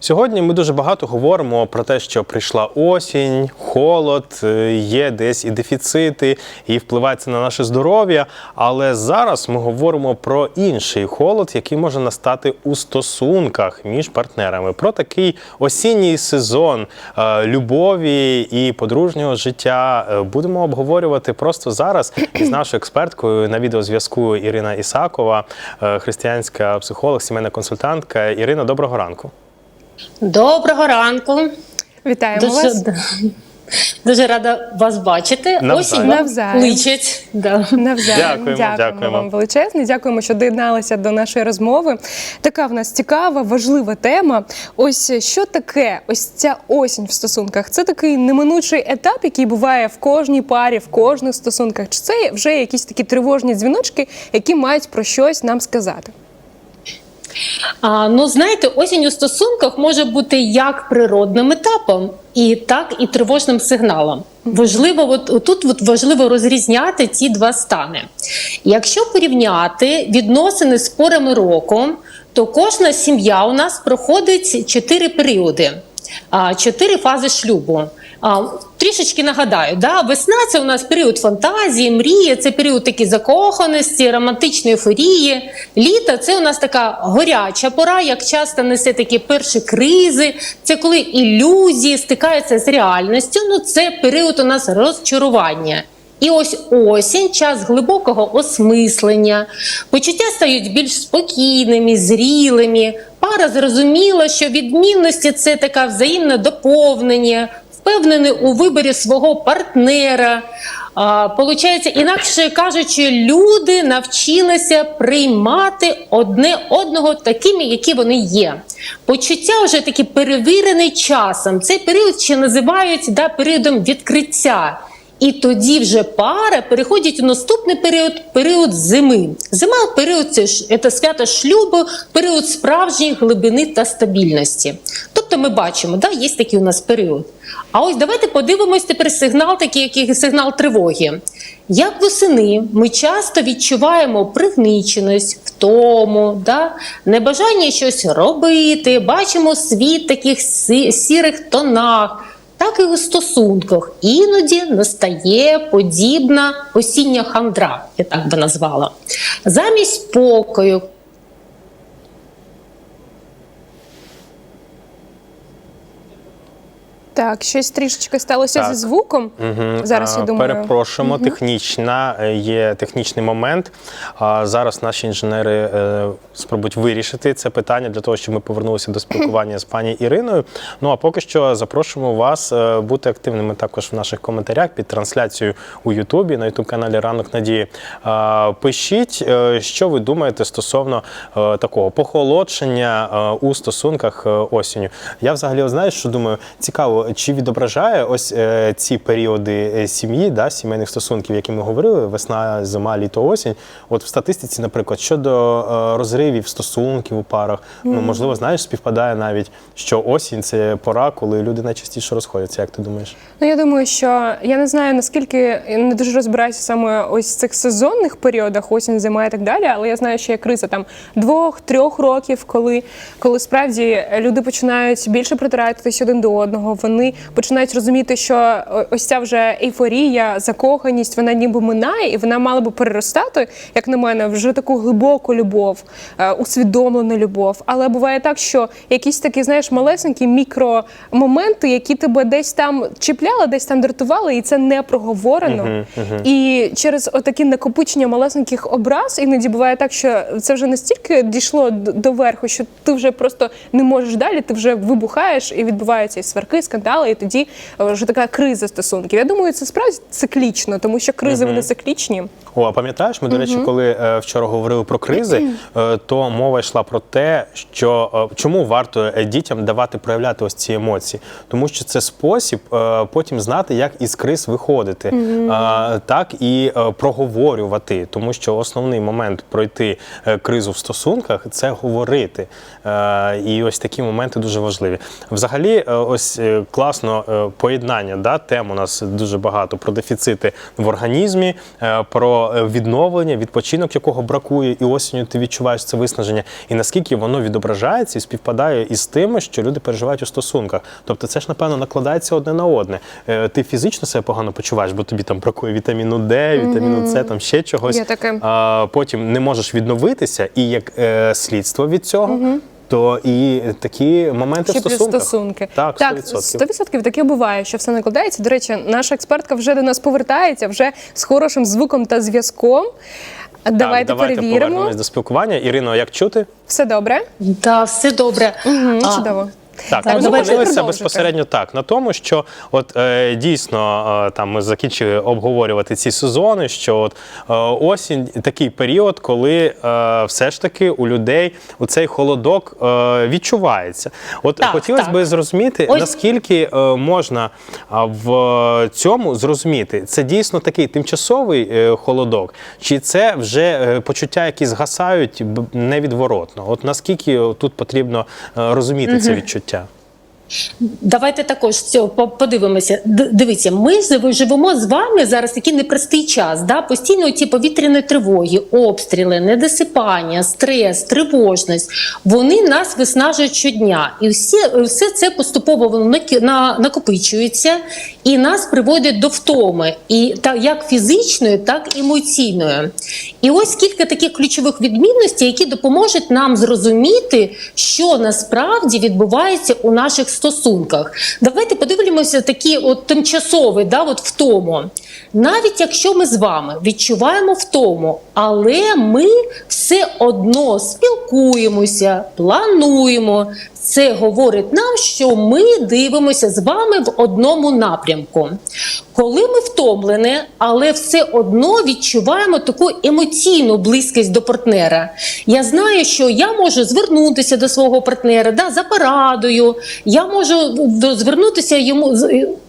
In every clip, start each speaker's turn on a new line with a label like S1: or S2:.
S1: Сьогодні ми дуже багато говоримо про те, що прийшла осінь, холод, е, є десь і дефіцити, і впливає це на наше здоров'я. Але зараз ми говоримо про інший холод, який може настати у стосунках між партнерами. Про такий осінній сезон е, любові і подружнього життя е, будемо обговорювати просто зараз із нашою експерткою на відеозв'язку Ірина Ісакова, християнська психолог, сімейна консультантка. Ірина, доброго ранку.
S2: Доброго ранку.
S3: Вітаємо вас.
S2: Дуже, дуже рада вас бачити.
S1: Навзаєм.
S2: Осінь личить. Да.
S3: Навзаєм.
S1: Дякуємо, дякуємо.
S3: вам величезне. Дякуємо, що доєдналися до нашої розмови. Така в нас цікава, важлива тема. Ось що таке ось ця осінь в стосунках? Це такий неминучий етап, який буває в кожній парі, в кожних стосунках. Чи це вже якісь такі тривожні дзвіночки, які мають про щось нам сказати?
S2: А, ну, знаєте, осінь у стосунках може бути як природним етапом, і так і тривожним сигналом. Важливо, от тут от важливо розрізняти ці два стани. Якщо порівняти відносини з порами року, то кожна сім'я у нас проходить чотири періоди, чотири фази шлюбу. А, Трішечки нагадаю, да, весна це у нас період фантазії, мрії, це період такі закоханості, романтичної ейфорії. Літо це у нас така горяча пора, як часто несе такі перші кризи. Це коли ілюзії стикаються з реальністю. Ну це період у нас розчарування. І ось осінь, час глибокого осмислення, почуття стають більш спокійними, зрілими. Пара зрозуміла, що відмінності це така взаємне доповнення, впевнений у виборі свого партнера. Получається, інакше кажучи, люди навчилися приймати одне одного такими, які вони є. Почуття вже такі перевірені часом. Цей період ще називають да, періодом відкриття. І тоді вже пара переходить у наступний період період зими. Зима період це це свято шлюбу, період справжньої глибини та стабільності. Тобто ми бачимо, да, є такий у нас період. А ось давайте подивимось тепер сигнал, такий який сигнал тривоги. Як восени ми часто відчуваємо пригніченість, втому, да, небажання щось робити, бачимо світ в таких сірих тонах так і у стосунках іноді настає подібна осіння хандра, я так би назвала. Замість спокою,
S3: Так, щось трішечки сталося
S1: Так.
S3: зі звуком.
S1: Мгм.
S3: Зараз я думаю.
S1: Перепрошуємо, технічна е, є технічний момент. А зараз наші інженери е, спробують вирішити це питання для того, щоб ми повернулися до спілкування з пані Іриною. Ну а поки що запрошуємо вас е, бути активними також в наших коментарях під трансляцією у Ютубі на Ютуб каналі Ранок Надії. Пишіть, що ви думаєте стосовно такого похолодшення у стосунках осінню. Я взагалі знаю, що думаю, цікаво, чи відображає ось е, ці періоди е, сім'ї, да, сімейних стосунків, які ми говорили, весна, зима, літо, осінь. От в статистиці, наприклад, щодо е, розривів стосунків у парах, ну можливо, знаєш, співпадає навіть, що осінь це пора, коли люди найчастіше розходяться. Як ти думаєш?
S3: Ну, я думаю, що я не знаю наскільки я не дуже розбираюся саме ось в цих сезонних періодах, осінь, зима і так далі. Але я знаю, що є криза там двох-трьох років, коли, коли справді люди починають більше притиратись один до одного. Вони починають розуміти, що ось ця вже ейфорія, закоханість, вона ніби минає, і вона мала би переростати, як на мене, вже таку глибоку любов, е, усвідомлену любов. Але буває так, що якісь такі, знаєш, малесенькі мікромоменти, які тебе десь там чіпляли, десь там дратували, і це не проговорено. І через отакі накопичення малесеньких образ іноді буває так, що це вже настільки дійшло до верху, що ти вже просто не можеш далі, ти вже вибухаєш і відбуваються і сварки, скандали, і тоді е, вже така криза стосунків. Я думаю, це справді циклічно, тому що кризи вони циклічні.
S1: О, а пам'ятаєш, ми, до речі, коли е, вчора говорили про кризи, е, то мова йшла про те, що е, чому варто е, дітям давати проявляти ось ці емоції, тому що це спосіб е, потім знати, як із криз виходити, е, так і е, проговорювати, тому що основний момент пройти е, кризу в стосунках це говорити. Е, І ось такі моменти дуже важливі. Взагалі, е, ось е, класно е, поєднання да, тем у нас дуже багато про дефіцити в організмі, е, про е, відновлення, відпочинок, якого бракує, і осінню ти відчуваєш це виснаження, і наскільки воно відображається і співпадає із тим, що люди переживають у стосунках. Тобто, це ж напевно накладається одне на одне. Ти фізично себе погано почуваєш, бо тобі там бракує вітаміну Д, вітаміну С, там ще чогось.
S3: Є таке.
S1: А, потім не можеш відновитися, і як е, слідство від цього. То і такі моменти
S3: Ще
S1: в
S3: плюс
S1: стосунках.
S3: стосунки.
S1: Так, 100%.
S3: 100% таке буває, що все накладається. До речі, наша експертка вже до нас повертається, вже з хорошим звуком та зв'язком. Давайте,
S1: так, давайте
S3: перевіримо.
S1: повернемось до спілкування. Ірино, як чути?
S3: Все добре?
S2: Да, все добре.
S3: Угу,
S2: А,
S3: чудово.
S1: Так,
S2: Так,
S1: ми зупинилися безпосередньо так на тому, що от е, дійсно е, там ми закінчили обговорювати ці сезони. Що от е, осінь такий період, коли е, все ж таки у людей у цей холодок е, відчувається. От
S2: Так,
S1: хотілося
S2: так.
S1: би зрозуміти,
S2: Ось-
S1: наскільки е, можна в цьому зрозуміти, це дійсно такий тимчасовий е, холодок, чи це вже е, почуття, які згасають невідворотно? От наскільки тут потрібно е, розуміти це відчуття? escucha.
S2: Давайте також цього подивимося. Дивіться, ми живемо з вами зараз такий непростий час. Да? Постійно ці повітряні тривоги, обстріли, недосипання, стрес, тривожність. Вони нас виснажують щодня. І всі, все це поступово воно накопичується і нас приводить до втоми, і так як фізичної, так і емоційної. І ось кілька таких ключових відмінностей, які допоможуть нам зрозуміти, що насправді відбувається у наших стосунках. Давайте подивимося такі от тимчасові, да, от втому. Навіть якщо ми з вами відчуваємо втому, але ми все одно спілкуємося, плануємо. Це говорить нам, що ми дивимося з вами в одному напрямку. Коли ми втомлені, але все одно відчуваємо таку емоційну близькість до партнера. Я знаю, що я можу звернутися до свого партнера да, за порадою, я можу звернутися йому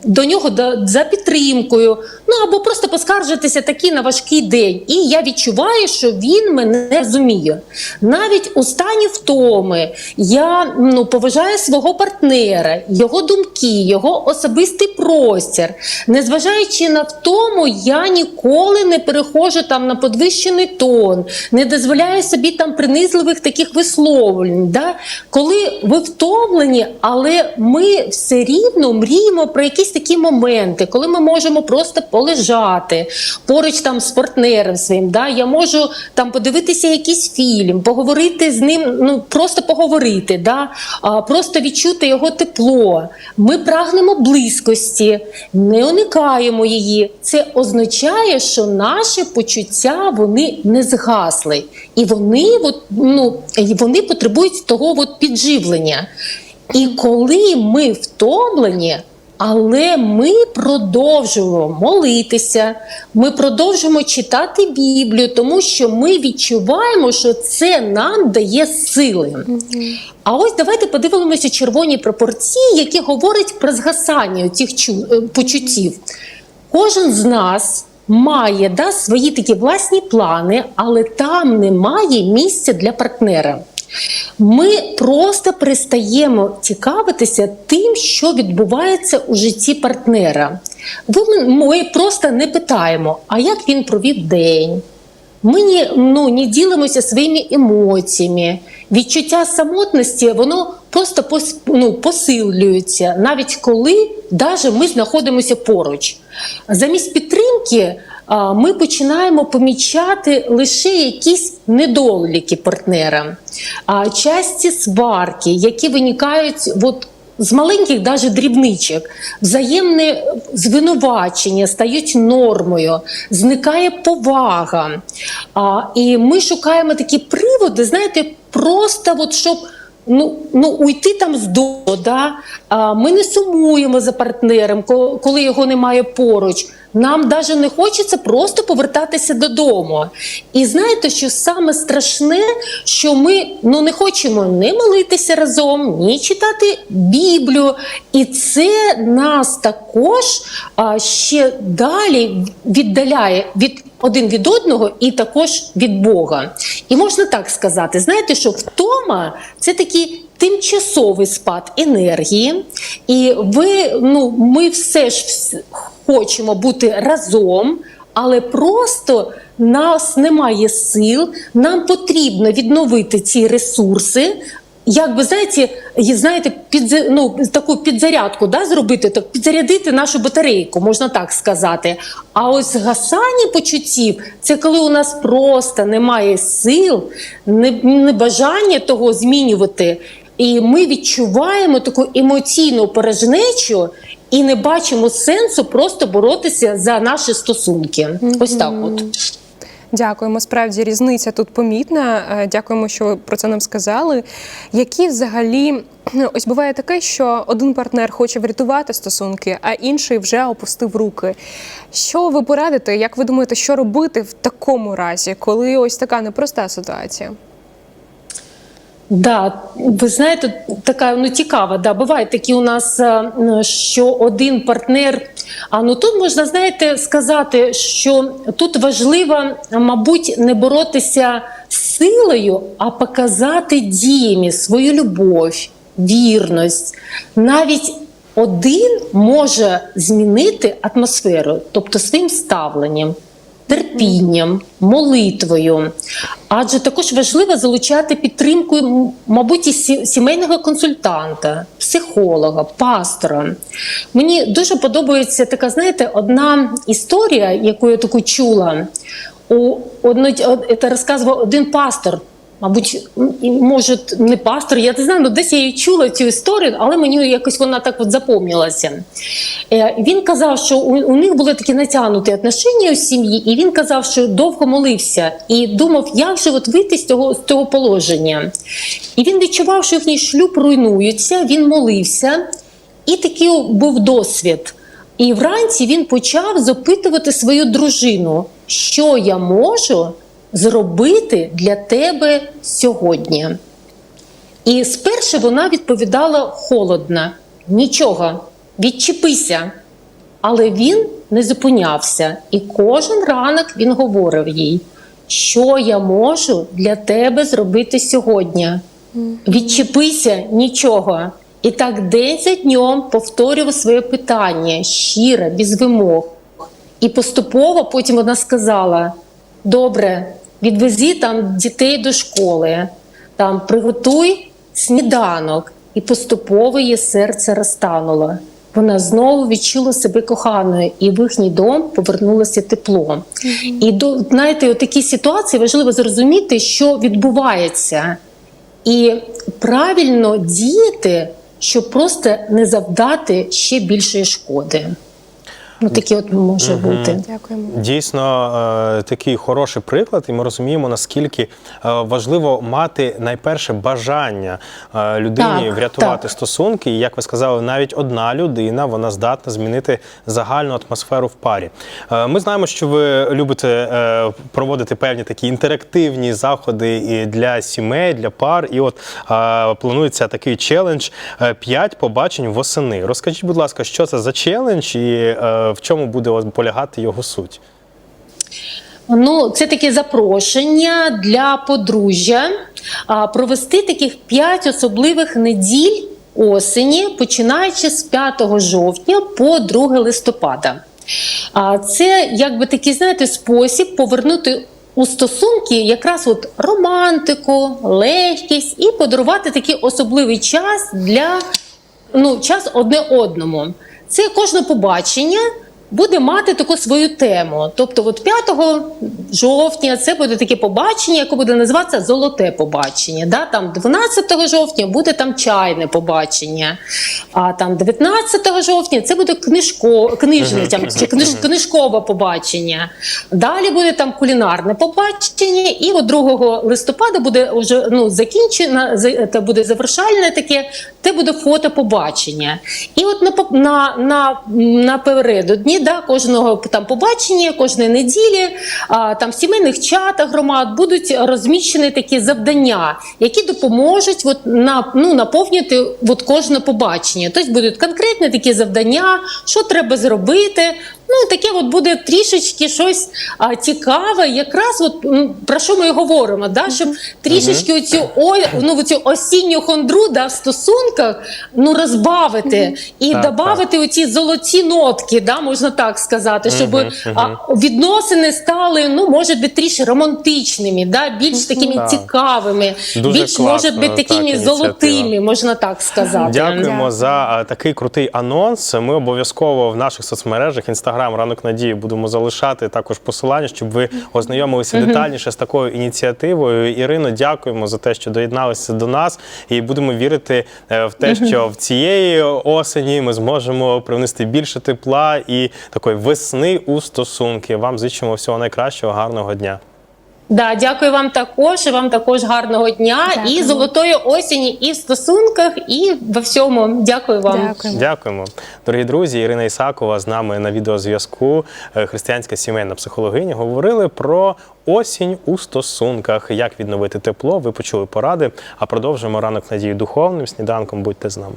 S2: до нього за підтримкою, ну або просто поскаржитися такий на важкий день. І я відчуваю, що він мене розуміє. Навіть у стані втоми я ну, поважаю свого партнера, його думки, його особистий простір. Незважаючи на втому, я ніколи не переходжу там на підвищений тон, не дозволяю собі там принизливих таких висловлень. Да? Коли ви втомлені, але ми все рівно мріємо про якісь такі моменти, коли ми можемо просто полежати поруч там з партнером своїм. Да? Я можу там подивитися якийсь фільм, поговорити з ним, ну просто поговорити, да? Просто відчути його тепло. Ми прагнемо близькості, не уникаємо її. Це означає, що наші почуття вони не згасли, і вони, от, ну, вони потребують того от підживлення. І коли ми втомлені, але ми продовжуємо молитися, ми продовжуємо читати Біблію, тому що ми відчуваємо, що це нам дає сили. А ось давайте подивимося червоні пропорції, які говорять про згасання цих е, почуттів. Кожен з нас має да, свої такі власні плани, але там немає місця для партнера. Ми просто перестаємо цікавитися тим, що відбувається у житті партнера. Ми просто не питаємо, а як він провів день. Ми не, ну, не ділимося своїми емоціями. Відчуття самотності воно просто пос, ну, посилюється, навіть коли даже ми знаходимося поруч. Замість підтримки ми починаємо помічати лише якісь недоліки партнера, часті сварки, які виникають от, з маленьких даже дрібничок, взаємне звинувачення стають нормою, зникає повага. І ми шукаємо такі приводи, знаєте, просто от щоб. Ну, ну уйти там з дому, да? а, ми не сумуємо за партнером, коли його немає поруч. Нам навіть не хочеться просто повертатися додому. І знаєте, що саме страшне, що ми ну не хочемо не молитися разом, ні читати Біблію, і це нас також а, ще далі віддаляє від один від одного і також від Бога. І можна так сказати: знаєте, що втома це такий тимчасовий спад енергії, і ви, ну, ми все ж хочемо бути разом, але просто нас немає сил, нам потрібно відновити ці ресурси. Як би знаєте, знаєте, під ну, таку підзарядку да, зробити, так підзарядити нашу батарейку, можна так сказати. А ось згасання почуттів це коли у нас просто немає сил, не, не бажання того змінювати. І ми відчуваємо таку емоційну порожнечу і не бачимо сенсу просто боротися за наші стосунки. Ось так от.
S3: Дякуємо. Справді різниця тут помітна. Е, Дякуємо, що ви про це нам сказали. Які взагалі ну, ось буває таке, що один партнер хоче врятувати стосунки, а інший вже опустив руки. Що ви порадите? Як ви думаєте, що робити в такому разі, коли ось така непроста ситуація?
S2: Да, ви знаєте, така ну цікава. Да, бувають такі у нас, е, що один партнер. А ну тут можна знаєте сказати, що тут важливо, мабуть, не боротися силою, а показати діями свою любов, вірність. Навіть один може змінити атмосферу, тобто своїм ставленням терпінням, молитвою. Адже також важливо залучати підтримку, мабуть, і сі- сімейного консультанта, психолога, пастора. Мені дуже подобається така, знаєте, одна історія, яку я таку чула. У одно, це розказував один пастор. Мабуть, може, не пастор, я не знаю, ну десь я її чула цю історію, але мені якось вона так от запомнилася. Е, Він казав, що у, у них були такі натягнуті отношення у сім'ї, і він казав, що довго молився і думав, як же от вийти з цього, з цього положення. І він відчував, що їхній шлюб руйнується, він молився, і такий був досвід. І вранці він почав запитувати свою дружину, що я можу зробити для тебе сьогодні. І спершу вона відповідала холодно: нічого, відчепися. Але він не зупинявся, і кожен ранок він говорив їй, що я можу для тебе зробити сьогодні. Відчепися нічого. І так день за днем повторював своє питання щиро, без вимог. І поступово потім вона сказала: добре, відвези там дітей до школи, там приготуй сніданок, і поступово її серце розтануло. Вона знову відчула себе коханою, і в їхній дом повернулося тепло. І до знаєте, у такій ситуації важливо зрозуміти, що відбувається, і правильно діяти, щоб просто не завдати ще більшої шкоди. Ну, такі от може бути.
S3: Дякуємо.
S1: Дійсно, е, такий хороший приклад, і ми розуміємо, наскільки е, важливо мати найперше бажання е, людині
S2: Так,
S1: врятувати
S2: так.
S1: стосунки. І як ви сказали, навіть одна людина вона здатна змінити загальну атмосферу в парі. Ми знаємо, що ви любите проводити певні такі інтерактивні заходи і для сімей, для пар. І от планується такий челендж 5 побачень восени. Розкажіть, будь ласка, що це за челендж і в чому буде полягати його суть?
S2: Ну, це таке запрошення для подружжя провести таких п'ять особливих неділь осені, починаючи з 5 жовтня по 2 листопада. А це якби такий, знаєте, спосіб повернути у стосунки якраз от романтику, легкість і подарувати такий особливий час для ну, час одне одному. Це кожне побачення буде мати таку свою тему. Тобто, от 5 жовтня це буде таке побачення, яке буде називатися золоте побачення. Да? Там 12 жовтня буде там чайне побачення, а там 19 жовтня це буде книжко, книжне там, чи книж, книжкове побачення. Далі буде там кулінарне побачення, і от 2 листопада буде вже ну, закінчено, буде завершальне таке, це буде фото побачення. І от на, на, на, напередодні да, кожного там побачення, кожної неділі, а, там в сімейних чатах громад будуть розміщені такі завдання, які допоможуть от, на, ну, наповнити от кожне побачення. Тобто будуть конкретні такі завдання, що треба зробити. Ну, таке от буде трішечки щось а, цікаве, якраз от м, про що ми і говоримо, да? щоб трішечки оцю, о, ну, оцю осінню хондру да, в стосунках ну, розбавити і
S1: Так,
S2: додати оці золоті нотки, да, можна так сказати, щоб а, відносини стали, ну, може бути трішки романтичними, да, більш такими
S1: Так.
S2: цікавими,
S1: Дуже
S2: більш може
S1: класно,
S2: бути
S1: так,
S2: такими
S1: ініціатива.
S2: золотими, можна так сказати.
S1: Дякуємо за е, такий крутий анонс. Ми обов'язково в наших соцмережах інстаграм ранок надії будемо залишати також посилання, щоб ви ознайомилися детальніше з такою ініціативою. Ірино, дякуємо за те, що доєдналися до нас, і будемо вірити е, в те, що в цієї осені ми зможемо привнести більше тепла і такої весни у стосунки. Вам зичимо всього найкращого, гарного дня.
S2: Да, дякую вам також. І вам також гарного дня і золотої осені, і в стосунках, і во всьому. Дякую вам.
S3: Дякую.
S1: Дякуємо, дорогі друзі. Ірина Ісакова з нами на відеозв'язку. е, Християнська сімейна психологиня. Говорили про осінь у стосунках. Як відновити тепло? Ви почули поради. А продовжимо ранок надії духовним сніданком. Будьте з нами.